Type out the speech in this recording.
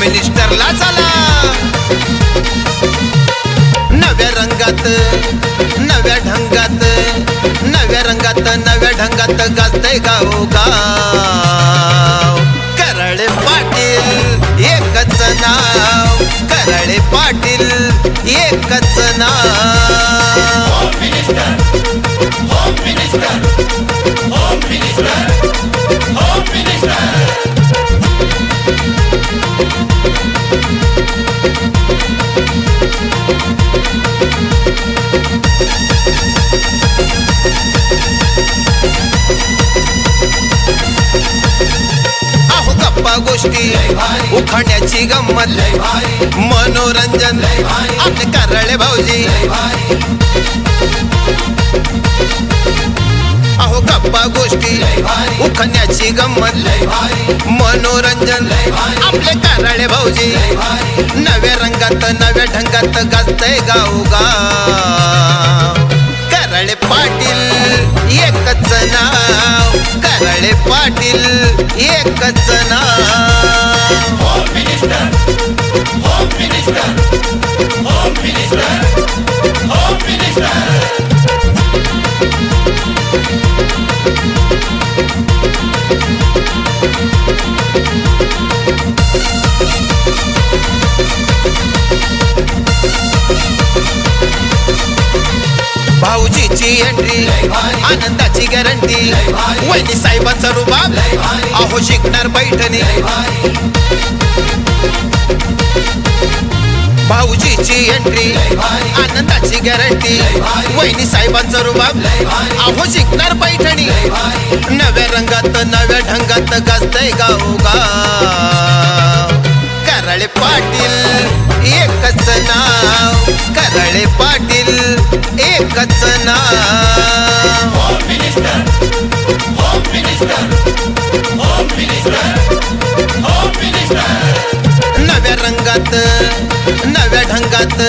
मिनिस्टरला चला. नव्या रंगात नव्या ढंगात नव्या रंगात नव्या ढंगात गाजतय गाव गाव करळे पाटील एकच नाव करळे पाटील एकच नाव. गोष्टी. उखाण्याची गंमत. मनोरंजन. आपले कारळे भाऊजी. अहो गप्पा गोष्टी. उखण्याची गंमत. मनोरंजन. आपले कारळे भाऊजी. नव्या रंगात नव्या ढंगात गाजत गाव गाव करळे पाटील एकच नाव. करळे पाटील एकच नाव. ची एंट्री आनंदाची गॅरंटी वैनी साहेबांचा रुबाब अहो शिकणार पैठणी. भाऊजीची एंट्री आनंदाची गॅरंटी वहिनी साहेबांचा रुबाब अहो शिकणार पैठणी. नव्या रंगात नव्या ढंगात गाजतय गाव कराळे पाटील एकच नाव. कराळे पाटील एकच नाव. नव्या रंगात नव्या ढंगात.